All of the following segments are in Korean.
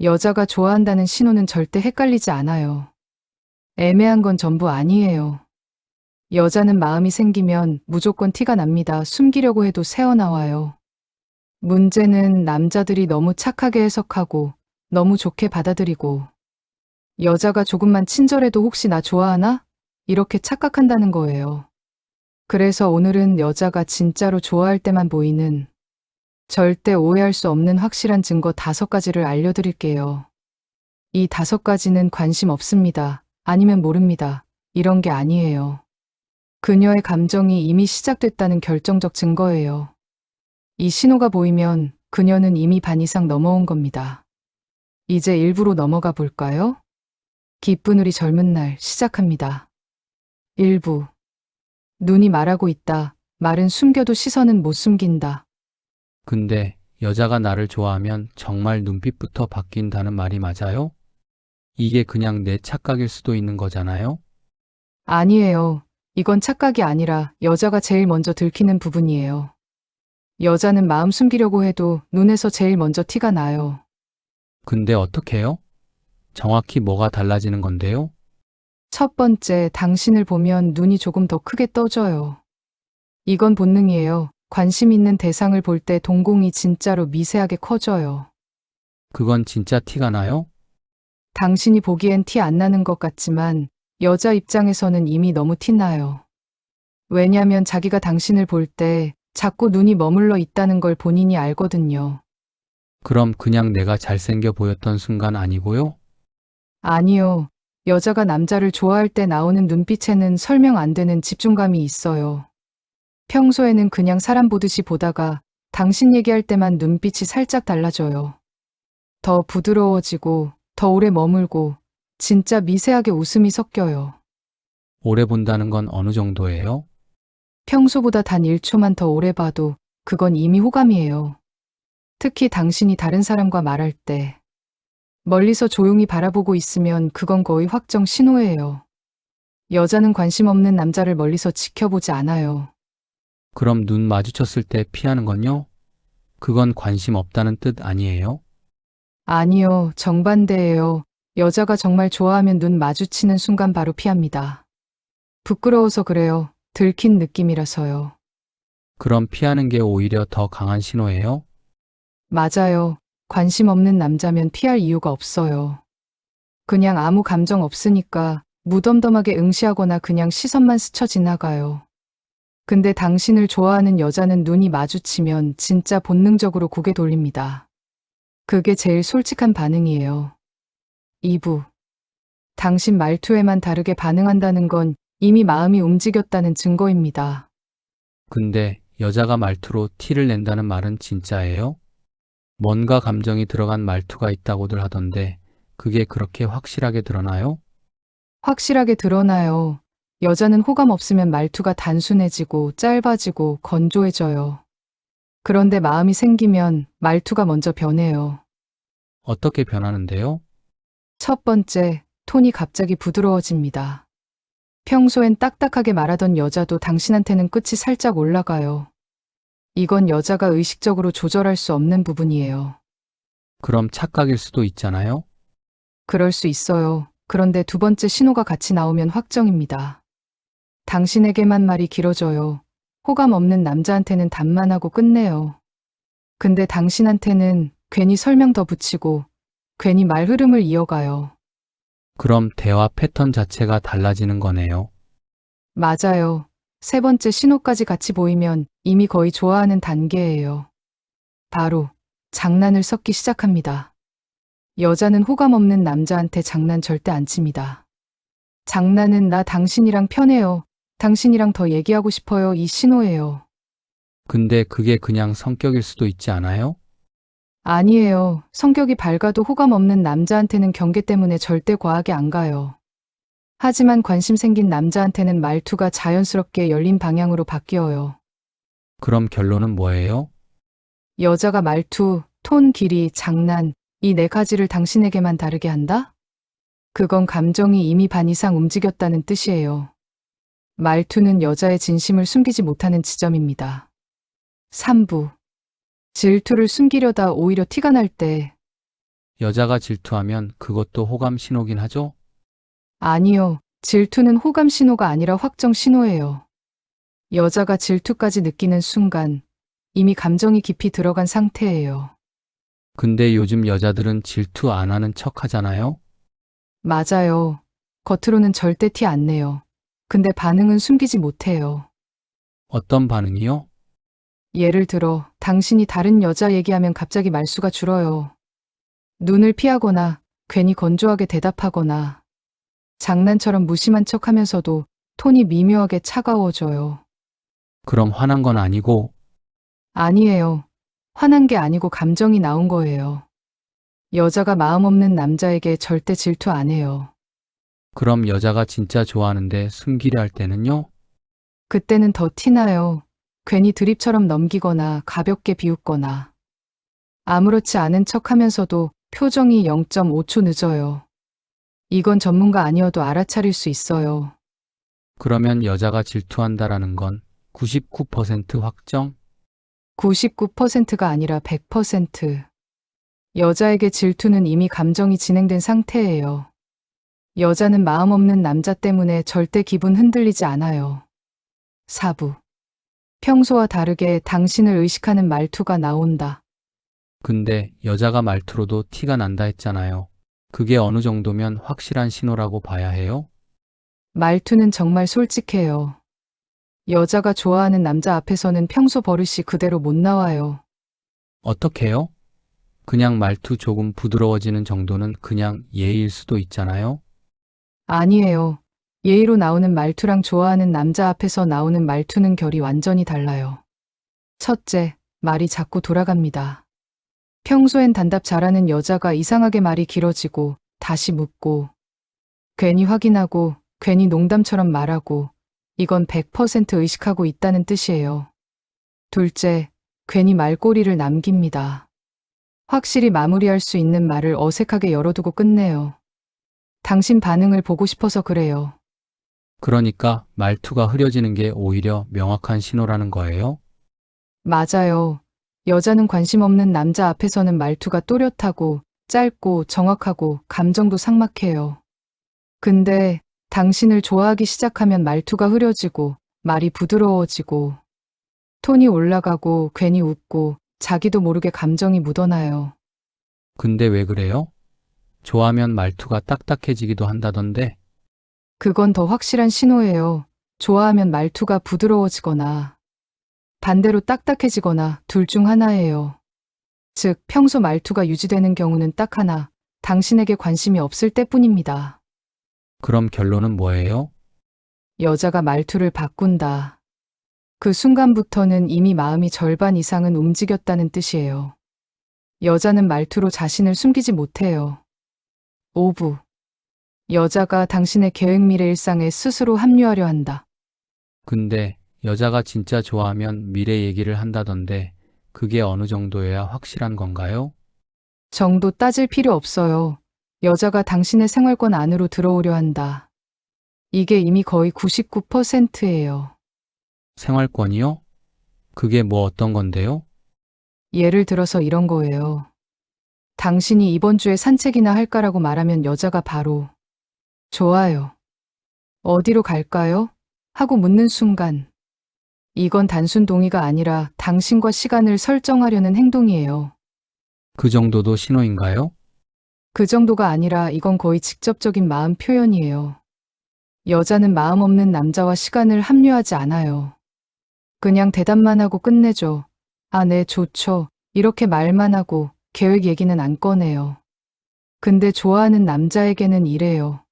여자가 좋아한다는 신호는 절대 헷갈리지 않아요. 애매한 건 전부 아니에요. 여자는 마음이 생기면 무조건 티가 납니다. 숨기려고 해도 새어나와요. 문제는 남자들이 너무 착하게 해석하고 너무 좋게 받아들이고 여자가 조금만 친절해도 혹시 나 좋아하나? 이렇게 착각한다는 거예요. 그래서 오늘은 여자가 진짜로 좋아할 때만 보이는 절대 오해할 수 없는 확실한 증거 다섯 가지를 알려드릴게요. 이 다섯 가지는 관심 없습니다. 아니면 모릅니다. 이런 게 아니에요. 그녀의 감정이 이미 시작됐다는 결정적 증거예요. 이 신호가 보이면 그녀는 이미 반 이상 넘어온 겁니다. 이제 일부로 넘어가 볼까요? 기쁜 우리 젊은 날 시작합니다. 일부. 눈이 말하고 있다. 말은 숨겨도 시선은 못 숨긴다. 근데 여자가 나를 좋아하면 정말 눈빛부터 바뀐다는 말이 맞아요? 이게 그냥 내 착각일 수도 있는 거잖아요? 아니에요. 이건 착각이 아니라 여자가 제일 먼저 들키는 부분이에요. 여자는 마음 숨기려고 해도 눈에서 제일 먼저 티가 나요. 근데 어떡해요? 정확히 뭐가 달라지는 건데요? 첫 번째, 당신을 보면 눈이 조금 더 크게 떠져요. 이건 본능이에요. 관심 있는 대상을 볼 때 동공이 진짜로 미세하게 커져요. 그건 진짜 티가 나요? 당신이 보기엔 티 안 나는 것 같지만 여자 입장에서는 이미 너무 티나요. 왜냐면 자기가 당신을 볼 때 자꾸 눈이 머물러 있다는 걸 본인이 알거든요. 그럼 그냥 내가 잘생겨 보였던 순간 아니고요? 아니요. 여자가 남자를 좋아할 때 나오는 눈빛에는 설명 안 되는 집중감이 있어요. 평소에는 그냥 사람 보듯이 보다가 당신 얘기할 때만 눈빛이 살짝 달라져요. 더 부드러워지고 더 오래 머물고 진짜 미세하게 웃음이 섞여요. 오래 본다는 건 어느 정도예요? 평소보다 단 1초만 더 오래 봐도 그건 이미 호감이에요. 특히 당신이 다른 사람과 말할 때 멀리서 조용히 바라보고 있으면 그건 거의 확정 신호예요. 여자는 관심 없는 남자를 멀리서 지켜보지 않아요. 그럼 눈 마주쳤을 때 피하는 건요? 그건 관심 없다는 뜻 아니에요? 아니요, 정반대예요. 여자가 정말 좋아하면 눈 마주치는 순간 바로 피합니다. 부끄러워서 그래요. 들킨 느낌이라서요. 그럼 피하는 게 오히려 더 강한 신호예요? 맞아요. 관심 없는 남자면 피할 이유가 없어요. 그냥 아무 감정 없으니까 무덤덤하게 응시하거나 그냥 시선만 스쳐 지나가요. 근데 당신을 좋아하는 여자는 눈이 마주치면 진짜 본능적으로 고개 돌립니다. 그게 제일 솔직한 반응이에요. 2부. 당신 말투에만 다르게 반응한다는 건 이미 마음이 움직였다는 증거입니다. 근데 여자가 말투로 티를 낸다는 말은 진짜예요? 뭔가 감정이 들어간 말투가 있다고들 하던데 그게 그렇게 확실하게 드러나요? 확실하게 드러나요. 여자는 호감 없으면 말투가 단순해지고 짧아지고 건조해져요. 그런데 마음이 생기면 말투가 먼저 변해요. 어떻게 변하는데요? 첫 번째, 톤이 갑자기 부드러워집니다. 평소엔 딱딱하게 말하던 여자도 당신한테는 끝이 살짝 올라가요. 이건 여자가 의식적으로 조절할 수 없는 부분이에요. 그럼 착각일 수도 있잖아요? 그럴 수 있어요. 그런데 두 번째 신호가 같이 나오면 확정입니다. 당신에게만 말이 길어져요. 호감 없는 남자한테는 단만하고 끝내요. 근데 당신한테는 괜히 설명 더 붙이고 괜히 말 흐름을 이어가요. 그럼 대화 패턴 자체가 달라지는 거네요. 맞아요. 세 번째 신호까지 같이 보이면 이미 거의 좋아하는 단계예요. 바로 장난을 섞기 시작합니다. 여자는 호감 없는 남자한테 장난 절대 안 칩니다. 장난은 나 당신이랑 편해요. 당신이랑 더 얘기하고 싶어요. 이 신호예요. 근데 그게 그냥 성격일 수도 있지 않아요? 아니에요. 성격이 밝아도 호감 없는 남자한테는 경계 때문에 절대 과하게 안 가요. 하지만 관심 생긴 남자한테는 말투가 자연스럽게 열린 방향으로 바뀌어요. 그럼 결론은 뭐예요? 여자가 말투, 톤, 길이, 장난, 이 네 가지를 당신에게만 다르게 한다? 그건 감정이 이미 반 이상 움직였다는 뜻이에요. 말투는 여자의 진심을 숨기지 못하는 지점입니다. 3부. 질투를 숨기려다 오히려 티가 날 때, 여자가 질투하면 그것도 호감 신호긴 하죠? 아니요. 질투는 호감 신호가 아니라 확정 신호예요. 여자가 질투까지 느끼는 순간 이미 감정이 깊이 들어간 상태예요. 근데 요즘 여자들은 질투 안 하는 척 하잖아요? 맞아요. 겉으로는 절대 티 안 내요. 근데 반응은 숨기지 못해요. 어떤 반응이요? 예를 들어, 당신이 다른 여자 얘기하면 갑자기 말수가 줄어요. 눈을 피하거나, 괜히 건조하게 대답하거나, 장난처럼 무심한 척 하면서도 톤이 미묘하게 차가워져요. 그럼 화난 건 아니고, 아니에요. 화난 게 아니고 감정이 나온 거예요. 여자가 마음 없는 남자에게 절대 질투 안 해요. 그럼 여자가 진짜 좋아하는데 숨기려 할 때는요? 그때는 더 티나요. 괜히 드립처럼 넘기거나 가볍게 비웃거나. 아무렇지 않은 척 하면서도 표정이 0.5초 늦어요. 이건 전문가 아니어도 알아차릴 수 있어요. 그러면 여자가 질투한다라는 건 99% 확정? 99%가 아니라 100%. 여자에게 질투는 이미 감정이 진행된 상태예요. 여자는 마음 없는 남자 때문에 절대 기분 흔들리지 않아요. 사부. 평소와 다르게 당신을 의식하는 말투가 나온다. 근데 여자가 말투로도 티가 난다 했잖아요. 그게 어느 정도면 확실한 신호라고 봐야 해요? 말투는 정말 솔직해요. 여자가 좋아하는 남자 앞에서는 평소 버릇이 그대로 못 나와요. 어떻게요? 그냥 말투 조금 부드러워지는 정도는 그냥 예의일 수도 있잖아요? 아니에요. 예의로 나오는 말투랑 좋아하는 남자 앞에서 나오는 말투는 결이 완전히 달라요. 첫째, 말이 자꾸 돌아갑니다. 평소엔 단답 잘하는 여자가 이상하게 말이 길어지고 다시 묻고 괜히 확인하고 괜히 농담처럼 말하고 이건 100% 의식하고 있다는 뜻이에요. 둘째, 괜히 말꼬리를 남깁니다. 확실히 마무리할 수 있는 말을 어색하게 열어두고 끝내요. 당신 반응을 보고 싶어서 그래요. 그러니까 말투가 흐려지는 게 오히려 명확한 신호라는 거예요? 맞아요. 여자는 관심 없는 남자 앞에서는 말투가 또렷하고 짧고 정확하고 감정도 삭막해요. 근데 당신을 좋아하기 시작하면 말투가 흐려지고 말이 부드러워지고 톤이 올라가고 괜히 웃고 자기도 모르게 감정이 묻어나요. 근데 왜 그래요? 좋아하면 말투가 딱딱해지기도 한다던데, 그건 더 확실한 신호예요. 좋아하면 말투가 부드러워지거나 반대로 딱딱해지거나 둘 중 하나예요. 즉, 평소 말투가 유지되는 경우는 딱 하나, 당신에게 관심이 없을 때뿐입니다. 그럼 결론은 뭐예요? 여자가 말투를 바꾼다. 그 순간부터는 이미 마음이 절반 이상은 움직였다는 뜻이에요. 여자는 말투로 자신을 숨기지 못해요. 5부. 여자가 당신의 계획 미래 일상에 스스로 합류하려 한다. 근데 여자가 진짜 좋아하면 미래 얘기를 한다던데, 그게 어느 정도여야 확실한 건가요? 정도 따질 필요 없어요. 여자가 당신의 생활권 안으로 들어오려 한다. 이게 이미 거의 99%예요. 생활권이요? 그게 뭐 어떤 건데요? 예를 들어서 이런 거예요. 당신이 이번 주에 산책이나 할까라고 말하면 여자가 바로 좋아요. 어디로 갈까요? 하고 묻는 순간 이건 단순 동의가 아니라 당신과 시간을 설정하려는 행동이에요. 그 정도도 신호인가요? 그 정도가 아니라 이건 거의 직접적인 마음 표현이에요. 여자는 마음 없는 남자와 시간을 합류하지 않아요. 그냥 대답만 하고 끝내죠. 아, 네, 좋죠. 이렇게 말만 하고 계획 얘기는 안 꺼내요. 근데 좋아하는 남자에게는 이래요.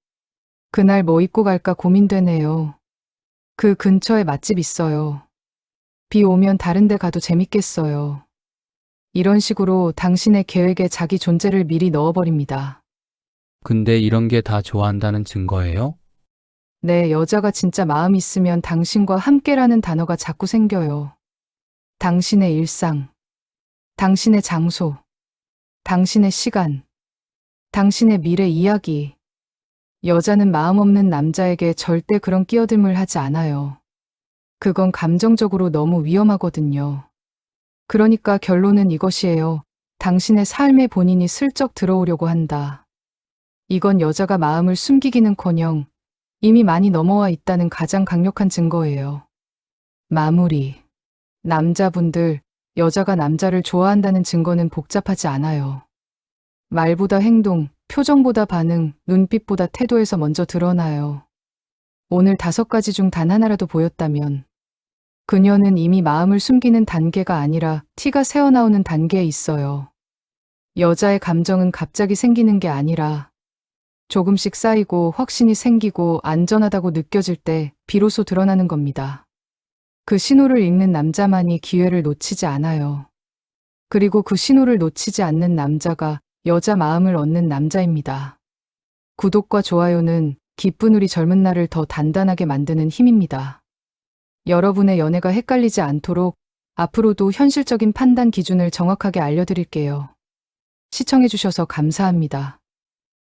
그날 뭐 입고 갈까 고민되네요. 그 근처에 맛집 있어요. 비 오면 다른 데 가도 재밌겠어요. 이런 식으로 당신의 계획에 자기 존재를 미리 넣어버립니다. 근데 이런 게 다 좋아한다는 증거예요? 네, 여자가 진짜 마음 있으면 당신과 함께라는 단어가 자꾸 생겨요. 당신의 일상, 당신의 장소, 당신의 시간, 당신의 미래 이야기. 여자는 마음 없는 남자에게 절대 그런 끼어듦을 하지 않아요. 그건 감정적으로 너무 위험하거든요. 그러니까 결론은 이것이에요. 당신의 삶에 본인이 슬쩍 들어오려고 한다. 이건 여자가 마음을 숨기기는 커녕 이미 많이 넘어와 있다는 가장 강력한 증거예요. 마무리. 남자분들, 여자가 남자를 좋아한다는 증거는 복잡하지 않아요. 말보다 행동, 표정보다 반응, 눈빛보다 태도에서 먼저 드러나요. 오늘 다섯 가지 중 단 하나라도 보였다면 그녀는 이미 마음을 숨기는 단계가 아니라 티가 새어나오는 단계에 있어요. 여자의 감정은 갑자기 생기는 게 아니라 조금씩 쌓이고 확신이 생기고 안전하다고 느껴질 때 비로소 드러나는 겁니다. 그 신호를 읽는 남자만이 기회를 놓치지 않아요. 그리고 그 신호를 놓치지 않는 남자가 여자 마음을 얻는 남자입니다. 구독과 좋아요는 기쁜 우리 젊은 날을 더 단단하게 만드는 힘입니다. 여러분의 연애가 헷갈리지 않도록 앞으로도 현실적인 판단 기준을 정확하게 알려드릴게요. 시청해주셔서 감사합니다.